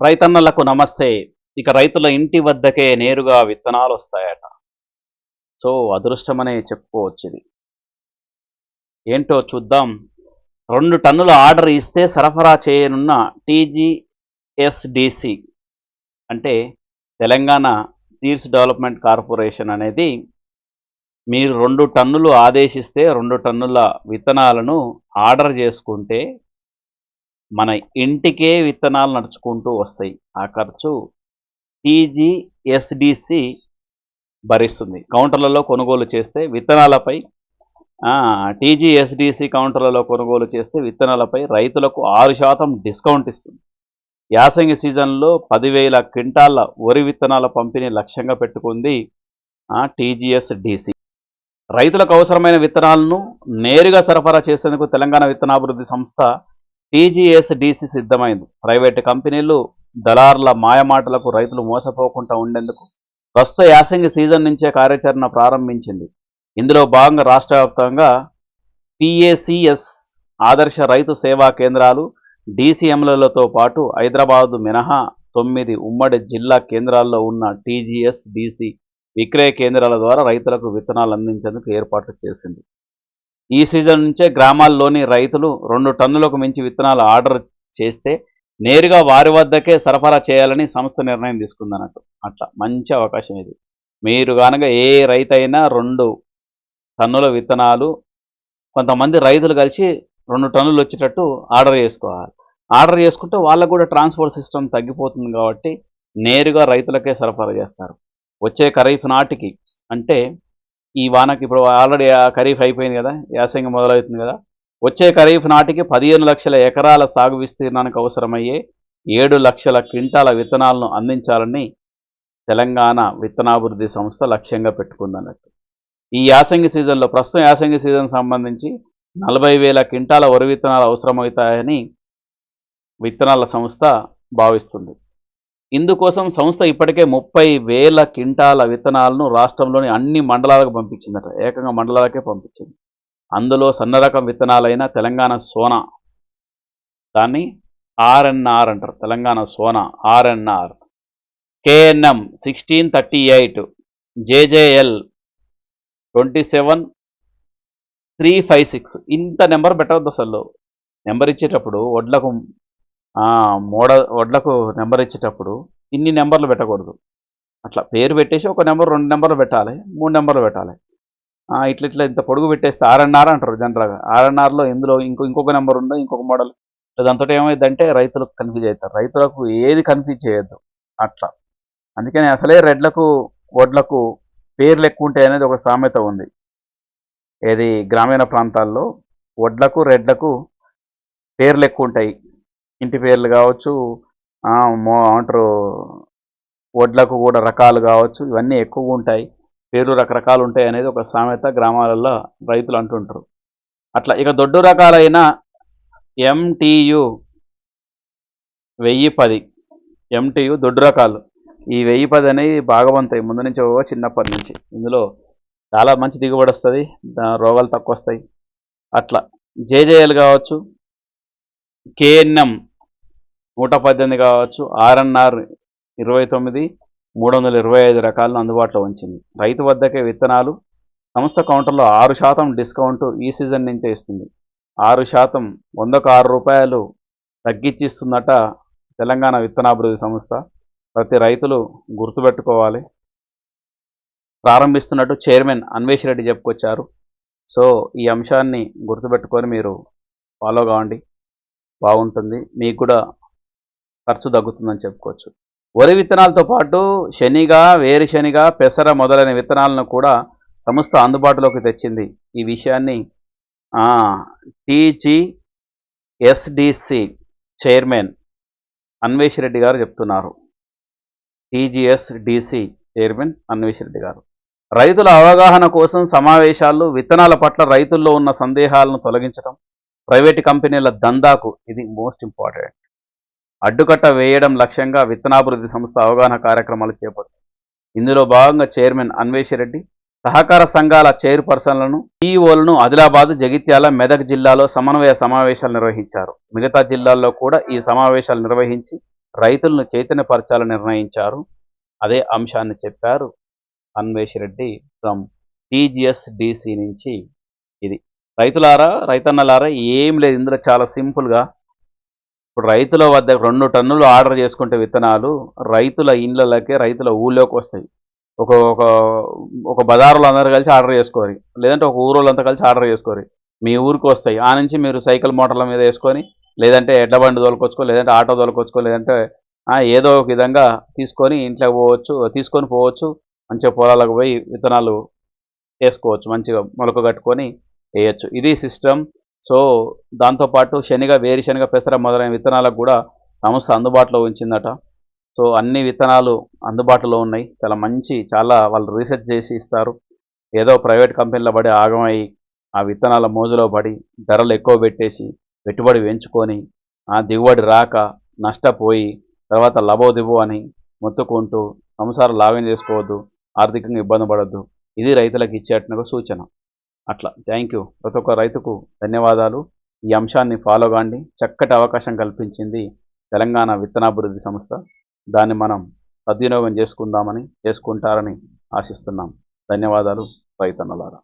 రైతన్నలకు నమస్తే. ఇక రైతుల ఇంటి వద్దకే నేరుగా విత్తనాలు వస్తాయట. సో అదృష్టమనే చెప్పుకోవచ్చు ఇది ఏంటో చూద్దాం. రెండు టన్నుల ఆర్డర్ ఇస్తే సరఫరా చేయనున్న టీజీఎస్డిసి అంటే తెలంగాణ సీడ్స్ డెవలప్మెంట్ కార్పొరేషన్ అనేది మీరు రెండు టన్నులు ఆదేశిస్తే రెండు టన్నుల విత్తనాలను ఆర్డర్ చేసుకుంటే మన ఇంటికే విత్తనాలు నడుచుకుంటూ వస్తాయి. ఆ ఖర్చు టీజీఎస్డిసి భరిస్తుంది. కౌంటర్లలో కొనుగోలు చేస్తే విత్తనాలపై టీజీఎస్డిసి కౌంటర్లలో కొనుగోలు చేస్తే విత్తనాలపై రైతులకు ఆరు శాతం డిస్కౌంట్ ఇస్తుంది. యాసంగి సీజన్లో పదివేల క్వింటాళ్ళ వరి విత్తనాల పంపిణీ లక్ష్యంగా పెట్టుకుంది టీజీఎస్డిసి రైతులకు అవసరమైన విత్తనాలను నేరుగా సరఫరా చేసేందుకు తెలంగాణ విత్తనాభివృద్ధి సంస్థ టీజీఎస్డీసీ సిద్ధమైంది. ప్రైవేటు కంపెనీలు దళారుల మాయమాటలకు రైతులు మోసపోకుండా ఉండేందుకు ప్రస్తుత యాసంగి సీజన్ నుంచే కార్యాచరణ ప్రారంభించింది. ఇందులో భాగంగా రాష్ట్ర వ్యాప్తంగా పిఏసిఎస్ ఆదర్శ రైతు సేవా కేంద్రాలు డీసీఎంలతో పాటు హైదరాబాదు మినహా తొమ్మిది ఉమ్మడి జిల్లా కేంద్రాల్లో ఉన్న టీజీఎస్ డీసీ విక్రయ కేంద్రాల ద్వారా రైతులకు విత్తనాలు అందించేందుకు ఏర్పాట్లు చేసింది. ఈ సీజన్ నుంచే గ్రామాల్లోని రైతులు రెండు టన్నులకు మించి విత్తనాలు ఆర్డర్ చేస్తే నేరుగా వారి వద్దకే సరఫరా చేయాలని సంస్థ నిర్ణయం తీసుకుందన్నట్టు. అట్లా మంచి అవకాశం ఇది. మీరు కనుక ఏ రైతైనా రెండు టన్నుల విత్తనాలు కొంతమంది రైతులు కలిసి రెండు టన్నులు వచ్చేటట్టు ఆర్డర్ చేసుకోవాలి. ఆర్డర్ చేసుకుంటే వాళ్ళకు కూడా ట్రాన్స్పోర్ట్ సిస్టమ్ తగ్గిపోతుంది కాబట్టి నేరుగా రైతులకే సరఫరా చేస్తారు. వచ్చే ఖరీఫ్ నాటికి అంటే ఈ వానకి ఇప్పుడు ఆల్రెడీ ఖరీఫ్ అయిపోయింది కదా యాసంగి మొదలవుతుంది కదా. వచ్చే ఖరీఫ్ నాటికి పదిహేను లక్షల ఎకరాల సాగు విస్తీర్ణానికి అవసరమయ్యే ఏడు లక్షల క్వింటాల విత్తనాలను అందించాలని తెలంగాణ విత్తనాభివృద్ధి సంస్థ లక్ష్యంగా పెట్టుకుందన్నట్టు. ఈ యాసంగి సీజన్లో ప్రస్తుతం యాసంగి సీజన్ సంబంధించి నలభై వేల క్వింటాల వరి విత్తనాలు అవసరమవుతాయని విత్తనాల సంస్థ భావిస్తుంది. ఇందుకోసం సంస్థ ఇప్పటికే ముప్పై వేల క్వింటాల విత్తనాలను రాష్ట్రంలోని అన్ని మండలాలకు పంపించిందట. ఏకంగా మండలాలకే పంపించింది. అందులో సన్న రకం విత్తనాలైన తెలంగాణ సోనా. దాన్ని ఆర్ఎన్ఆర్ అంటారు. Telangana Sona RNR. KNM sixteen thirty eight JJL twenty seven three five six. ఇంత నెంబర్ పెట్టవద్దు అసలు. నెంబర్ ఇచ్చేటప్పుడు వడ్లకు మోడ వడ్లకు నెంబర్ ఇచ్చేటప్పుడు ఇన్ని నెంబర్లు పెట్టకూడదు. అట్లా పేరు పెట్టేసి ఒక నెంబర్ రెండు నెంబర్లు పెట్టాలి మూడు నెంబర్లు పెట్టాలి. ఇట్లా ఇట్లా ఇంత పొడుగు పెట్టేస్తే ఆర్ఎన్ఆర్ అంటారు జనరల్గా. ఆర్ఎన్ఆర్లో ఇందులో ఇంకో ఇంకొక నెంబర్ ఉందో ఇంకొక మోడల్. దాంతో ఏమైందంటే రైతులకు కన్ఫ్యూజ్ అవుతారు. రైతులకు ఏది కన్ఫ్యూజ్ చేయొద్దు. అట్లా. అందుకని అసలే రెడ్లకు వడ్లకు పేర్లు ఎక్కువ ఉంటాయి అనేది ఒక సామెత ఉంది. ఏది గ్రామీణ ప్రాంతాల్లో వడ్లకు రెడ్లకు పేర్లు ఎక్కువ ఉంటాయి. ఇంటి పేర్లు కావచ్చు మో అంటారు వడ్లకు కూడా రకాలు కావచ్చు ఇవన్నీ ఎక్కువగా ఉంటాయి. పేర్లు రకరకాలు ఉంటాయి అనేది ఒక సామెత గ్రామాలలో రైతులు అంటుంటారు. అట్లా ఇక దొడ్డు రకాలైన ఎంటీయు వెయ్యి పది. ఎంటీయు దొడ్డు రకాలు. ఈ వెయ్యి పది అనేది బాగవంతాయి ముందు నుంచి చిన్నప్పటి నుంచి. ఇందులో చాలా మంచి దిగుబడి వస్తుంది రోగాలు తక్కువ వస్తాయి. అట్లా జేజేఎల్ కావచ్చు కేఎన్ఎం నూట పద్దెనిమిది కావచ్చు ఆర్ఎన్ఆర్ ఇరవై తొమ్మిది మూడు వందల ఇరవై ఐదు రకాలను అందుబాటులో ఉంచింది. రైతు వద్దకే విత్తనాలు సంస్థ కౌంటర్లో ఆరు శాతం డిస్కౌంట్ ఈ సీజన్ నుంచే ఇస్తుంది. ఆరు శాతం వందకు ఆరు రూపాయలు తగ్గించిస్తుందట తెలంగాణ విత్తనాభివృద్ధి సంస్థ. ప్రతి రైతులు గుర్తుపెట్టుకోవాలి. ప్రారంభిస్తున్నట్టు చైర్మన్ అన్వేష్ రెడ్డి చెప్పుకొచ్చారు. సో ఈ అంశాన్ని గుర్తుపెట్టుకొని మీరు ఫాలో కావండి. బాగుంటుంది. మీకు కూడా ఖర్చు తగ్గుతుందని చెప్పుకోవచ్చు. వరి విత్తనాలతో పాటు శనిగా వేరుశనిగా పెసర మొదలైన విత్తనాలను కూడా సంస్థ అందుబాటులోకి తెచ్చింది. ఈ విషయాన్ని టీజీఎస్డిసి చైర్మన్ అన్వేష్ రెడ్డి గారు చెప్తున్నారు. టీజీఎస్డిసి చైర్మన్ అన్వేష్ రెడ్డి గారు. రైతుల అవగాహన కోసం సమావేశాలు విత్తనాల పట్ల రైతుల్లో ఉన్న సందేహాలను తొలగించడం ప్రైవేటు కంపెనీల దందాకు ఇది మోస్ట్ ఇంపార్టెంట్. అడ్డుకట్ట వేయడం లక్ష్యంగా విత్తనాభివృద్ధి సంస్థ అవగాహన కార్యక్రమాలు చేపడుతుంది. ఇందులో భాగంగా చైర్మన్ అన్వేష్ రెడ్డి సహకార సంఘాల చైర్పర్సన్లను ఈఓలను ఆదిలాబాద్ జగిత్యాల మెదక్ జిల్లాలో సమన్వయ సమావేశాలు నిర్వహించారు. మిగతా జిల్లాల్లో కూడా ఈ సమావేశాలు నిర్వహించి రైతులను చైతన్యపరచాలని నిర్ణయించారు. అదే అంశాన్ని చెప్పారు Anvesh Reddy from TGS DC నుంచి ఇది. రైతులారా రైతన్నలారా ఏం లేదు. ఇందులో చాలా సింపుల్గా. ఇప్పుడు రైతుల వద్ద రెండు టన్నులు ఆర్డర్ చేసుకుంటే విత్తనాలు రైతుల ఇండ్లకే రైతుల ఊళ్ళోకి వస్తాయి. ఒక ఒక ఒక బజారులో అందరూ కలిసి ఆర్డర్ చేసుకోరు లేదంటే ఒక ఊరోళ్ళంతా కలిసి ఆర్డర్ చేసుకోరు మీ ఊరికి వస్తాయి. ఆ నుంచి మీరు సైకిల్ మోటార్ల మీద వేసుకొని లేదంటే ఎడ్ల బండి తోలుకొచ్చుకో లేదంటే ఆటో తోలుకొచ్చుకో లేదంటే ఏదో ఒక విధంగా తీసుకొని ఇంట్లో పోవచ్చు తీసుకొని పోవచ్చు. మంచిగా పొలాలకు పోయి విత్తనాలు వేసుకోవచ్చు. మంచిగా మొలక కట్టుకొని వేయచ్చు. ఇది సిస్టమ్. సో దాంతోపాటు శనిగ వేరుశనగ పెసర మొదలైన విత్తనాలకు కూడా సంస్థ అందుబాటులో ఉంచిందట. సో అన్ని విత్తనాలు అందుబాటులో ఉన్నాయి. చాలా మంచి చాలా వాళ్ళు రీసెర్చ్ చేసి ఇస్తారు. ఏదో ప్రైవేట్ కంపెనీలో పడి ఆగమై ఆ విత్తనాల మోజులో పడి ధరలు ఎక్కువ పెట్టేసి పెట్టుబడి పెంచుకొని ఆ దిగుబడి రాక నష్టపోయి తర్వాత లబో దివో అని మొత్తుకుంటూ సంసారం లాభం చేసుకోవద్దు ఆర్థికంగా ఇబ్బంది పడద్దు. ఇది రైతులకు ఇచ్చేట సూచన. అట్లా. థ్యాంక్ యూ ప్రతి ఒక్క రైతుకు ధన్యవాదాలు. ఈ అంశాన్ని ఫాలో కాండి. చక్కటి అవకాశం కల్పించింది తెలంగాణ విత్తనాభివృద్ధి సంస్థ. దాన్ని మనం సద్వినియోగం చేసుకుందామని చేసుకుంటారని ఆశిస్తున్నాం. ధన్యవాదాలు రైతన్నలారా.